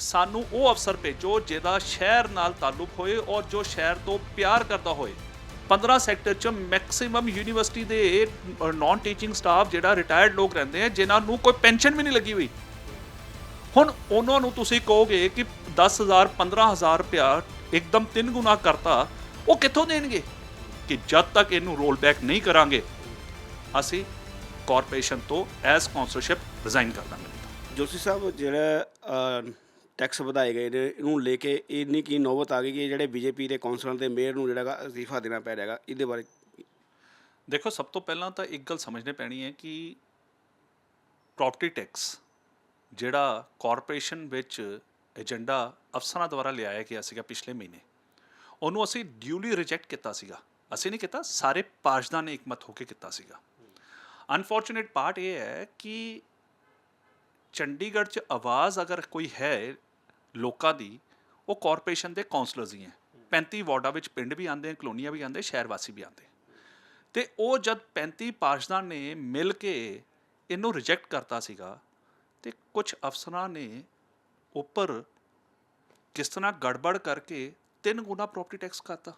ਸਾਨੂੰ ਉਹ ਅਫਸਰ ਭੇਜੋ ਜਿਹਦਾ ਸ਼ਹਿਰ ਨਾਲ ਤਾਲੁਕ ਹੋਏ ਔਰ ਜੋ ਸ਼ਹਿਰ ਤੋਂ ਪਿਆਰ ਕਰਦਾ ਹੋਏ। 15 ਸੈਕਟਰ ਚ ਮੈਕਸਿਮਮ ਯੂਨੀਵਰਸਿਟੀ ਦੇ ਨਾਨ ਟੀਚਿੰਗ ਸਟਾਫ ਜਿਹੜਾ ਰਿਟਾਇਰਡ ਲੋਕ ਰਹਿੰਦੇ ਆ, ਜਿਨ੍ਹਾਂ ਨੂੰ ਕੋਈ ਪੈਨਸ਼ਨ ਵੀ ਨਹੀਂ ਲੱਗੀ ਹੋਈ। ਹੁਣ ਉਹਨਾਂ ਨੂੰ ਤੁਸੀਂ ਕਹੋਗੇ ਕਿ 10000 15000 ਰੁਪਇਆ ਇੱਕਦਮ ਤਿੰਨ ਗੁਣਾ ਕਰਤਾ, ਉਹ ਕਿੱਥੋਂ ਦੇਣਗੇ? ਕਿ ਜਦ ਤੱਕ ਇਹਨੂੰ ਰੋਲ ਬੈਕ ਨਹੀਂ ਕਰਾਂਗੇ, ਅਸੀਂ ਕਾਰਪੋਰੇਸ਼ਨ ਤੋਂ ਐਸ ਕੌਂਸਲਸ਼ਿਪ ਰਿਜ਼ਾਈਨ ਕਰ ਦਾਂਗੇ। ਜੋਸ਼ੀ ਸਾਹਿਬ, ਜਿਹੜਾ ਟੈਕਸ ਵਧਾਏ ਗਏ ਨੇ, ਇਹਨੂੰ ਲੈ ਕੇ ਇੰਨੀ ਕੀ ਨੌਬਤ ਆ ਗਈ ਕਿ ਜਿਹੜੇ ਬੀਜੇਪੀ ਦੇ ਕੌਂਸਲਰ ਦੇ ਮੇਅਰ ਨੂੰ ਜਿਹੜਾ ਗਾ ਅਸਤੀਫਾ ਦੇਣਾ ਪੈ ਰਿਹਾਗਾ ਇਹਦੇ ਬਾਰੇ ਦੇਖੋ, ਸਭ ਤੋਂ ਪਹਿਲਾਂ ਤਾਂ ਇੱਕ ਗੱਲ ਸਮਝਣੀ ਪੈਣੀ ਹੈ ਕਿ ਪ੍ਰਾਪਰਟੀ ਟੈਕਸ ਜਿਹੜਾ ਕਾਰਪੋਰੇਸ਼ਨ ਵਿੱਚ ਏਜੰਡਾ ਅਫਸਰਾਂ ਦੁਆਰਾ ਲਿਆਇਆ ਗਿਆ ਸੀਗਾ ਪਿਛਲੇ ਮਹੀਨੇ, ਉਹਨੂੰ ਅਸੀਂ ਡਿਊਲੀ ਰਿਜੈਕਟ ਕੀਤਾ ਸੀਗਾ। ਅਸੀਂ ਨਹੀਂ ਕੀਤਾ, ਸਾਰੇ ਪਾਰਸ਼ਦਾਂ ਨੇ ਇਕਮਤ ਹੋ ਕੇ ਕੀਤਾ ਸੀਗਾ। ਅਨਫੋਰਚੂਨੇਟ ਪਾਰਟ ਇਹ ਹੈ ਕਿ ਚੰਡੀਗੜ੍ਹ 'ਚ ਆਵਾਜ਼ ਅਗਰ ਕੋਈ ਹੈ ਲੋਕਾਂ ਦੀ, ਉਹ ਕਾਰਪੋਰੇਸ਼ਨ ਦੇ ਕਾਉਂਸਲਰਸ ਹੀ ਹੈ। 35 ਵਾਰਡਾਂ ਵਿੱਚ ਪਿੰਡ ਵੀ ਆਉਂਦੇ, ਕਲੋਨੀਆਂ ਵੀ ਆਉਂਦੇ, ਸ਼ਹਿਰ ਵਾਸੀ ਵੀ ਆਉਂਦੇ। ਤੇ ਉਹ ਜਦ 35 ਪਾਰਸ਼ਦਾਂ ਨੇ ਮਿਲ ਕੇ ਇਹਨੂੰ ਰਿਜੈਕਟ ਕਰਤਾ ਸੀਗਾ, ਤੇ ਕੁਝ ਅਫਸਰਾਂ ਨੇ ਉੱਪਰ ਕਿਸ ਤਰ੍ਹਾਂ ਗੜਬੜ ਕਰਕੇ ਤਿੰਨ ਗੁਣਾ ਪ੍ਰਾਪਰਟੀ ਟੈਕਸ ਕਰਤਾ।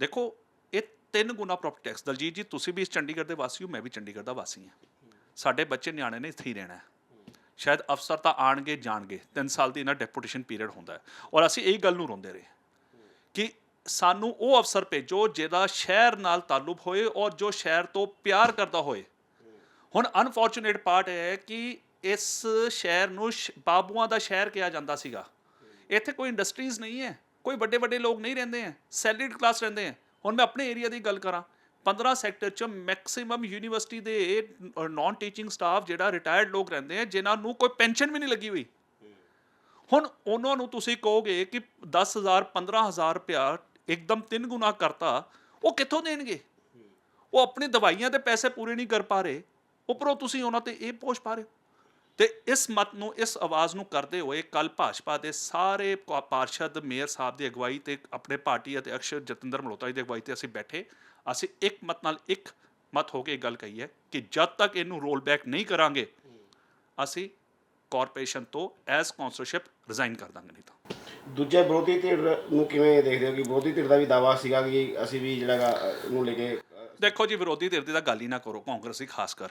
ਦੇਖੋ, ਇਹ ਤਿੰਨ ਗੁਣਾ ਪ੍ਰਾਪਰਟੀ ਟੈਕਸ ਦਲਜੀਤ ਜੀ, ਤੁਸੀਂ ਵੀ ਇਸ ਚੰਡੀਗੜ੍ਹ ਦੇ ਵਾਸੀ ਹੋ, ਮੈਂ ਵੀ ਚੰਡੀਗੜ੍ਹ ਦਾ ਵਾਸੀ ਹਾਂ। ਸਾਡੇ ਬੱਚੇ ਨਿਆਣੇ ਨੇ ਇੱਥੇ ਹੀ ਰਹਿਣਾ ਹੈ। ਸ਼ਾਇਦ ਅਫਸਰ ਤਾਂ ਆਣਗੇ, ਜਾਣਗੇ। 3 ਸਾਲ ਦੀ ਇਹਨਾਂ ਡੈਪੂਟੇਸ਼ਨ ਪੀਰੀਅਡ ਹੁੰਦਾ ਹੈ। ਔਰ ਅਸੀਂ ਇਹ ਗੱਲ ਨੂੰ ਰੋਂਦੇ ਰਹੇ ਕਿ ਸਾਨੂੰ ਉਹ ਅਫਸਰ ਭੇਜੋ ਜਿਹਦਾ ਸ਼ਹਿਰ ਨਾਲ ਤਾਲੁਕ ਹੋਏ ਔਰ ਜੋ ਸ਼ਹਿਰ ਤੋਂ ਪਿਆਰ ਕਰਦਾ ਹੋਏ। ਹੁਣ ਅਨਫੋਰਚੂਨੇਟ ਪਾਰਟ ਹੈ ਕਿ ਇਸ ਸ਼ਹਿਰ ਨੂੰ ਸ਼- ਬਾਬੂਆਂ ਦਾ ਸ਼ਹਿਰ ਕਿਹਾ ਜਾਂਦਾ ਸੀਗਾ। ਇੱਥੇ ਕੋਈ ਇੰਡਸਟਰੀਜ਼ ਨਹੀਂ ਹੈ, ਕੋਈ ਵੱਡੇ ਵੱਡੇ ਲੋਕ ਨਹੀਂ ਰਹਿੰਦੇ ਹੈ ਸੈਲਰੀਡ ਕਲਾਸ ਰਹਿੰਦੇ ਹੈ। ਹੁਣ ਮੈਂ ਆਪਣੇ ਏਰੀਆ ਦੀ ਗੱਲ ਕਰਾਂ 15 ਸੈਕਟਰ ਚ ਮੈਕਸਿਮਮ ਯੂਨੀਵਰਸਿਟੀ ਦੇ ਨਾਨ ਟੀਚਿੰਗ ਸਟਾਫ ਜਿਹੜਾ ਰਿਟਾਇਰਡ ਲੋਕ ਰਹਿੰਦੇ ਆ, ਜਿਨ੍ਹਾਂ ਨੂੰ ਕੋਈ ਪੈਨਸ਼ਨ ਵੀ ਨਹੀਂ ਲੱਗੀ ਹੋਈ। ਹੁਣ ਉਹਨਾਂ ਨੂੰ ਤੁਸੀਂ ਕਹੋਗੇ ਕਿ 10000 15000 ਰੁਪਇਆ ਇੱਕਦਮ ਤਿੰਨ ਗੁਣਾ ਕਰਤਾ, ਉਹ ਕਿੱਥੋਂ ਦੇਣਗੇ? ਉਹ ਆਪਣੀ ਦਵਾਈਆਂ 'ਤੇ ਪੈਸੇ ਪੂਰੇ ਨਹੀਂ ਕਰ ਪਾ ਰਹੇ। ਉੱਪਰੋਂ ਤੁਸੀਂ ਉਹਨਾਂ ਤੇ ਇਹ ਪੋਸ਼ ਪਾ ਰਹੇ ਹੋ। ਤੇ ਇਸ ਮਤ ਨੂੰ ਇਸ ਆਵਾਜ਼ ਨੂੰ ਕਰਦੇ ਹੋਏ ਕੱਲ ਭਾਜਪਾ ਦੇ ਸਾਰੇ ਪਾਰਸ਼ਦ ਮੇਅਰ ਸਾਹਿਬ ਦੀ ਅਗਵਾਈ ਤੇ ਆਪਣੇ ਪਾਰਟੀ ਅਤੇ ਅਕਸ਼ਰ ਜਤਿੰਦਰ ਮਲੋਤਾ ਜੀ ਦੀ ਅਗਵਾਈ ਤੇ ਅਸੀਂ ਬੈਠੇ। ਅਸੀਂ ਇੱਕ ਮਤ ਨਾਲ ਇੱਕ ਮਤ ਹੋ ਕੇ ਇਹ ਗੱਲ ਕਹੀ ਹੈ ਕਿ ਜਦ ਤੱਕ ਇਹਨੂੰ ਰੋਲ ਬੈਕ ਨਹੀਂ ਕਰਾਂਗੇ ਅਸੀਂ ਕਾਰਪੋਰੇਸ਼ਨ ਤੋਂ ਐਸ ਕੌਂਸਲਸ਼ਿਪ ਰਿਜ਼ਾਈਨ ਕਰ ਦਾਂਗੇ ਨਹੀਂ ਤਾਂ। ਦੂਜੇ ਵਿਰੋਧੀ ਧਿਰ ਨੂੰ ਕਿਵੇਂ ਦੇਖਦੇ ਹੋ ਕਿ ਵਿਰੋਧੀ ਧਿਰ ਦਾ ਵੀ ਦਾਵਾ ਸੀਗਾ ਕਿ ਅਸੀਂ ਵੀ ਜਿਹੜਾ ਇਹਨੂੰ ਲੈ ਕੇ ਦੇਖੋ ਜੀ ਵਿਰੋਧੀ ਧਿਰ ਦੀ ਤਾਂ ਗੱਲ ਹੀ ਨਾ ਕਰੋ ਕਾਂਗਰਸ ਦੀ ਖਾਸ ਕਰ।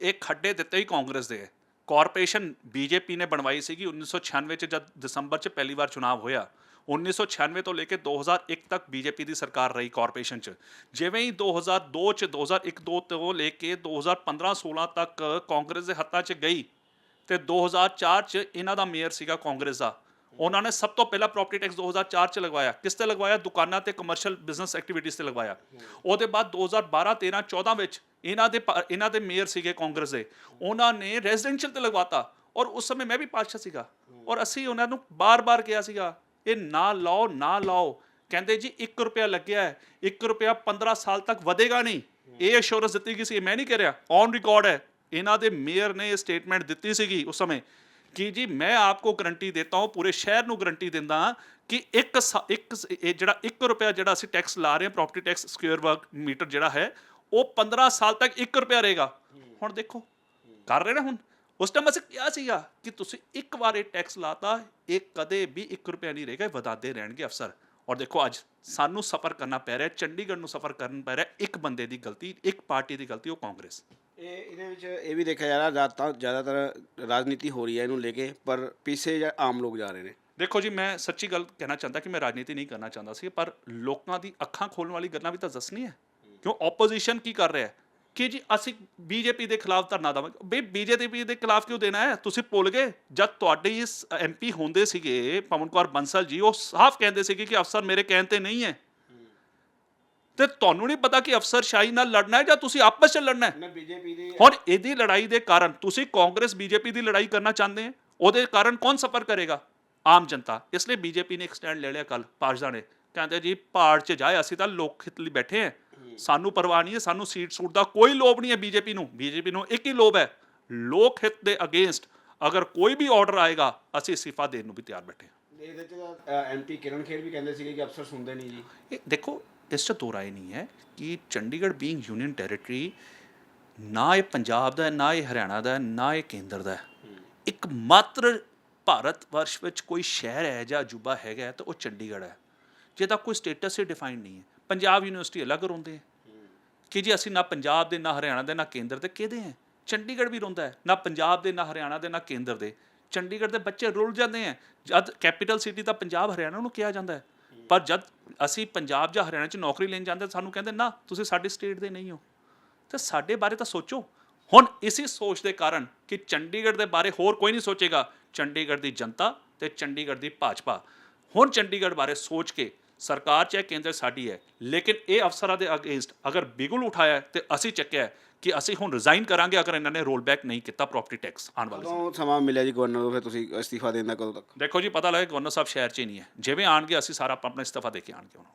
ਇਹ ਖੱਡੇ ਦਿੱਤੇ ਹੀ ਕਾਂਗਰਸ ਦੇ। ਹੈ ਕਾਰਪੋਰੇਸ਼ਨ ਬੀਜੇਪੀ ਨੇ ਬਣਵਾਈ ਸੀਗੀ 1996 ਚ ਜਦ ਦਸੰਬਰ ਚ ਪਹਿਲੀ ਵਾਰ ਚੁਣਾਵ ਹੋਇਆ। 1996 ਤੋਂ ਲੈ ਕੇ 2001 ਤੱਕ ਬੀਜੇਪੀ ਦੀ ਸਰਕਾਰ ਰਹੀ ਕਾਰਪੋਰੇਸ਼ਨ ਚ। ਜਿਵੇਂ ਹੀ 2002 ਚ 2001 2 ਤੋਂ ਲੈ ਕੇ 2015 16 ਤੱਕ ਕਾਂਗਰਸ ਦੇ ਹੱਥਾਂ ਚ ਗਈ ਤੇ 2004 ਚ ਇਹਨਾਂ ਦਾ ਮੇਅਰ ਸੀਗਾ ਕਾਂਗਰਸ ਦਾ। ਉਹਨਾਂ ਨੇ ਸਭ ਤੋਂ ਪਹਿਲਾਂ ਪ੍ਰਾਪਰਟੀ ਟੈਕਸ 2004 ਚ ਲਗਵਾਇਆ। ਕਿਸ ਤੇ ਲਗਵਾਇਆ? ਦੁਕਾਨਾਂ ਤੇ ਕਮਰਸ਼ੀਅਲ ਬਿਜ਼ਨਸ ਐਕਟੀਵਿਟੀਜ਼ ਤੇ ਲਗਵਾਇਆ। ਉਹਦੇ ਬਾਅਦ 2012 13 14 ਵਿੱਚ ਇਹਨਾਂ ਦੇ ਇਹਨਾਂ ਦੇ ਮੇਅਰ ਸੀਗੇ ਕਾਂਗਰਸ ਦੇ। ਉਹਨਾਂ ਨੇ ਰੈਜ਼ੀਡੈਂਸ਼ੀਅਲ ਤੇ ਲਗਵਾਤਾ। ਔਰ ਉਸ ਸਮੇਂ ਮੈਂ ਵੀ ਪਾਰਸ਼ਦ ਸੀਗਾ। ਔਰ ਅਸੀਂ ਉਹਨਾਂ ਨੂੰ ਬਾਰ-ਬਾਰ ਕਿਹਾ ਸੀਗਾ, ਇਹ ਨਾ ਲਾਓ ਨਾ ਲਾਓ। ਕਹਿੰਦੇ ਜੀ 1 ਰੁਪਿਆ ਲੱਗਿਆ ਹੈ। 1 ਰੁਪਿਆ 15 ਸਾਲ ਤੱਕ ਵਧੇਗਾ ਨਹੀਂ। ਇਹ ਅਸ਼ੋਰੈਂਸ ਦਿੱਤੀ ਗਈ ਸੀ। ਮੈਂ ਨਹੀਂ ਕਹਿ ਰਿਹਾ। ਔਨ ਰਿਕਾਰਡ ਹੈ। ਇਹਨਾਂ ਦੇ ਮੇਅਰ ਨੇ ਇਹ ਸਟੇਟਮੈਂਟ ਦਿੱਤੀ ਸੀਗੀ ਉਸ ਸਮੇਂ। ਕਿ ਜੀ, ਮੈਂ ਆਪਕੋ ਗਰੰਟੀ ਦੇਤਾ ਹਾਂ, ਪੂਰੇ ਸ਼ਹਿਰ ਨੂੰ ਗਰੰਟੀ ਦਿੰਦਾ ਹਾਂ ਕਿ ਇੱਕ ਸਾ- ਇੱਕ ਇਹ ਜਿਹੜਾ 1 ਰੁਪਿਆ ਜਿਹੜਾ ਅਸੀਂ ਟੈਕਸ ਲਾ ਰਹੇ ਹਾਂ property tax square work meter ਜਿਹੜਾ ਹੈ, ਉਹ 15 ਸਾਲ ਤੱਕ 1 ਰੁਪਿਆ ਰਹੇਗਾ। ਹੁਣ ਦੇਖੋ, ਕਰ ਰਹੇ ਨੇ ਹੁਣ? ਉਸ ਟਾਈਮ ਅਸੀਂ ਕਿਹਾ ਸੀਗਾ ਕਿ ਤੁਸੀਂ ਇੱਕ ਵਾਰ ਇਹ ਟੈਕਸ ਲਾਤਾ, ਇਹ ਕਦੇ ਵੀ 1 ਰੁਪਿਆ ਨਹੀਂ ਰਹੇਗਾ, ਇਹ ਵਧਾਦੇ ਰਹਿਣਗੇ ਅਫਸਰ। ਔਰ ਦੇਖੋ, ਅੱਜ ਸਾਨੂੰ ਸਫਰ ਕਰਨਾ ਪੈ ਰਿਹਾ, ਚੰਡੀਗੜ੍ਹ ਨੂੰ ਸਫਰ ਕਰਨ ਪੈ ਰਿਹਾ, ਇੱਕ ਬੰਦੇ ਦੀ ਗਲਤੀ, ਇੱਕ ਪਾਰਟੀ ਦੀ ਗਲਤੀ, ਉਹ ਕਾਂਗਰਸ। ਇਹ, ਇਹਦੇ ਵਿੱਚ ਇਹ ਵੀ ਦੇਖਿਆ ਜਾ ਰਿਹਾ ਜ਼ਿਆਦਾ ਤਾਂ ਜ਼ਿਆਦਾਤਰ ਰਾਜਨੀਤੀ ਹੋ ਰਹੀ ਹੈ ਇਹਨੂੰ ਲੈ ਕੇ, ਪਰ ਪਿੱਛੇ ਜਾਂ ਆਮ ਲੋਕ ਜਾ ਰਹੇ ਨੇ। ਦੇਖੋ ਜੀ, ਮੈਂ ਸੱਚੀ ਗੱਲ ਕਹਿਣਾ ਚਾਹੁੰਦਾ ਕਿ ਮੈਂ ਰਾਜਨੀਤੀ ਨਹੀਂ ਕਰਨਾ ਚਾਹੁੰਦਾ ਸੀ, ਪਰ ਲੋਕਾਂ ਦੀ ਅੱਖਾਂ ਖੋਲਣ ਵਾਲੀ ਗੱਲਾਂ ਵੀ ਤਾਂ ਦੱਸਣੀ ਹੈ। ਕਿਉਂ? ਆਪੋਜੀਸ਼ਨ ਕੀ ਕਰ ਰਿਹਾ ਹੈ? ਕਿ ਜੀ ਅਸੀਂ ਬੀਜੇਪੀ ਦੇ ਖਿਲਾਫ ਧਰਨਾ ਦੇਵਾਂਗੇ। ਬਈ ਬੀਜੇਪੀ ਦੇ ਖਿਲਾਫ ਕਿਉਂ ਦੇਣਾ ਹੈ? ਤੁਸੀਂ ਭੁੱਲ ਗਏ। ਜਦ ਤੁਹਾਡੇ ਇਸ ਐਮਪੀ ਹੁੰਦੇ ਸੀਗੇ, ਪਵਨ ਕੁਮਾਰ ਬੰਸਲ ਜੀ, ਉਹ ਸਾਫ਼ ਕਹਿੰਦੇ ਸੀਗੇ ਕਿ ਅਫਸਰ ਮੇਰੇ ਕਹਿਣ ਤੇ ਨਹੀਂ ਹੈ। ਤੇ ਤੁਹਾਨੂੰ ਨਹੀਂ ਪਤਾ ਕਿ ਅਫਸਰ ਸ਼ਾਹੀ ਨਾਲ ਲੜਨਾ ਹੈ ਜਾਂ ਤੁਸੀਂ ਆਪਸ 'ਚ ਲੜਨਾ ਹੈ? ਮੈਂ ਬੀਜੇਪੀ ਦੀ ਹੁਣ ਇਹਦੀ ਲੜਾਈ ਦੇ ਕਾਰਨ ਤੁਸੀਂ ਕਾਂਗਰਸ ਬੀਜੇਪੀ ਦੀ ਲੜਾਈ ਕਰਨਾ ਚਾਹੁੰਦੇ ਹੋ? ਉਹਦੇ ਕਾਰਨ ਕੌਣ ਸਫਰ ਕਰੇਗਾ? ਆਮ ਜਨਤਾ। ਇਸ ਲਈ ਬੀਜੇਪੀ ਨੇ ਇੱਕ ਸਟੈਂਡ ਲੈ ਲਿਆ ਕੱਲ ਪਾਰਸ਼ਦਾਂ ਨੇ। ਕਹਿੰਦੇ ਜੀ ਪਹਾੜ 'ਚ ਜਾਏ ਅਸੀਂ ਤਾਂ ਲੋਕ ਹਿੱਤ ਲਈ ਬੈਠੇ ਹਾਂ। ਸਾਨੂੰ ਪਰਵਾਹ ਨਹੀਂ ਹੈ ਸਾਨੂੰ ਸੀਟ ਸੂਟ ਦਾ ਕੋਈ ਲੋਭ ਨਹੀਂ ਹੈ ਬੀਜੇਪੀ ਨੂੰ। ਬੀਜੇਪੀ ਨੂੰ ਇੱਕ ਹੀ ਲੋਭ ਹੈ ਲੋਕ ਹਿੱਤ ਦੇ ਅਗੇਂਸਟ ਅਗਰ ਕੋਈ ਵੀ ਆਰਡਰ ਆਏਗਾ ਅਸੀਂ ਇਸਤੀਫਾ ਦੇਣ ਨੂੰ ਵੀ ਤਿਆਰ ਬੈਠੇ ਹਾਂ। ਇਹਦੇ ਚ ਐਮਪੀ ਕਿਰਨ ਖੇਰ ਵੀ ਕਹਿੰਦੇ ਸੀਗੇ ਕਿ ਅਫਸਰ ਸੁਣਦੇ ਨਹੀਂ ਜੀ। ਇਹ ਦੇਖੋ ਇਸ 'ਚ ਦੋ ਰਾਏ ਨਹੀਂ ਹੈ ਕਿ ਚੰਡੀਗੜ੍ਹ ਬੀਇੰਗ ਯੂਨੀਅਨ ਟੈਰੀਟਰੀ ਨਾ ਇਹ ਪੰਜਾਬ ਦਾ ਹੈ ਨਾ ਇਹ ਹਰਿਆਣਾ ਦਾ ਹੈ ਨਾ ਇਹ ਕੇਂਦਰ ਦਾ ਹੈ। ਇੱਕ ਮਾਤਰ ਭਾਰਤ ਵਰਸ਼ ਵਿੱਚ ਕੋਈ ਸ਼ਹਿਰ ਹੈ ਜਾਂ ਅਜੂਬਾ ਹੈਗਾ ਹੈ ਤਾਂ ਉਹ ਚੰਡੀਗੜ੍ਹ ਹੈ। ਜਿਹਦਾ ਕੋਈ ਸਟੇਟਸ ਹੀ ਡਿਫਾਈਨ ਨਹੀਂ ਹੈ। ਪੰਜਾਬ ਯੂਨੀਵਰਸਿਟੀ ਅਲੱਗ ਰੋਂਦੇ ਹੈ। ਕਿ ਜੀ ਅਸੀਂ ਨਾ ਪੰਜਾਬ ਦੇ ਨਾ ਹਰਿਆਣਾ ਦੇ ਨਾ ਕੇਂਦਰ ਦੇ ਕਿਹਦੇ ਹੈ? ਚੰਡੀਗੜ੍ਹ ਵੀ ਰੋਂਦਾ ਹੈ। ਨਾ ਪੰਜਾਬ ਦੇ ਨਾ ਹਰਿਆਣਾ ਦੇ ਨਾ ਕੇਂਦਰ ਦੇ। ਚੰਡੀਗੜ੍ਹ ਦੇ ਬੱਚੇ ਰੁੱਲ ਜਾਂਦੇ ਹੈ ਜਦ ਕੈਪੀਟਲ ਸਿਟੀ ਤਾਂ ਪੰਜਾਬ, ਹਰਿਆਣਾ ਨੂੰ ਕਿਹਾ ਜਾਂਦਾ ਹੈ। ਪਰ ਜਦ ਅਸੀਂ ਪੰਜਾਬ ਜਾਂ ਹਰਿਆਣਾ 'ਚ ਨੌਕਰੀ ਲੈਣ ਜਾਂਦੇ ਸਾਨੂੰ ਕਹਿੰਦੇ, ਨਾ, ਤੁਸੀਂ ਸਾਡੀ ਸਟੇਟ ਦੇ ਨਹੀਂ ਹੋ। ਤੇ ਸਾਡੇ ਬਾਰੇ ਤਾਂ ਸੋਚੋ। ਹੁਣ ਇਸੇ ਸੋਚ ਦੇ ਕਾਰਨ ਕਿ ਚੰਡੀਗੜ੍ਹ ਦੇ ਬਾਰੇ ਹੋਰ ਕੋਈ ਨਹੀਂ ਸੋਚੇਗਾ। ਚੰਡੀਗੜ੍ਹ ਦੀ ਜਨਤਾ ਤੇ ਚੰਡੀਗੜ੍ਹ ਦੀ ਭਾਜਪਾ। ਹੁਣ ਚੰਡੀਗੜ੍ਹ ਬਾਰੇ ਸੋਚ ਕੇ ਸਰਕਾਰ ਚਾਹੇ ਕੇਂਦਰ ਸਾਡੀ ਹੈ। ਲੇਕਿਨ ਇਹ ਅਫਸਰਾਂ ਦੇ ਅਗੇਂਸਟ ਅਗਰ ਬਿਗੁਲ ਉਠਾਇਆ ਤੇ ਅਸੀਂ ਚੱਕਿਆ ਕਿ ਅਸੀਂ ਹੁਣ ਰਿਜ਼ਾਈਨ ਕਰਾਂਗੇ ਅਗਰ ਇਹਨਾਂ ਨੇ ਰੋਲ ਬੈਕ ਨਹੀਂ ਕੀਤਾ ਪ੍ਰਾਪਰਟੀ ਟੈਕਸ ਆਉਣ ਵਾਲੇ ਕਦੋਂ ਸਮਾਂ ਮਿਲਿਆ ਜੀ ਗਵਰਨਰ ਨੂੰ? ਫਿਰ ਤੁਸੀਂ ਅਸਤੀਫਾ ਦੇਣ ਦਾ ਕਦੋਂ ਤੱਕ? ਦੇਖੋ ਜੀ ਪਤਾ ਲੱਗੇ ਗਵਰਨਰ ਸਾਹਿਬ ਸ਼ਹਿਰ 'ਚ ਹੀ ਨਹੀਂ ਹੈ। ਜਿਵੇਂ ਆਣਗੇ ਅਸੀਂ ਸਾਰਾ ਆਪਣਾ ਇਸਤਫਾ ਦੇ ਕੇ ਆਣਗੇ ਉਹਨਾਂ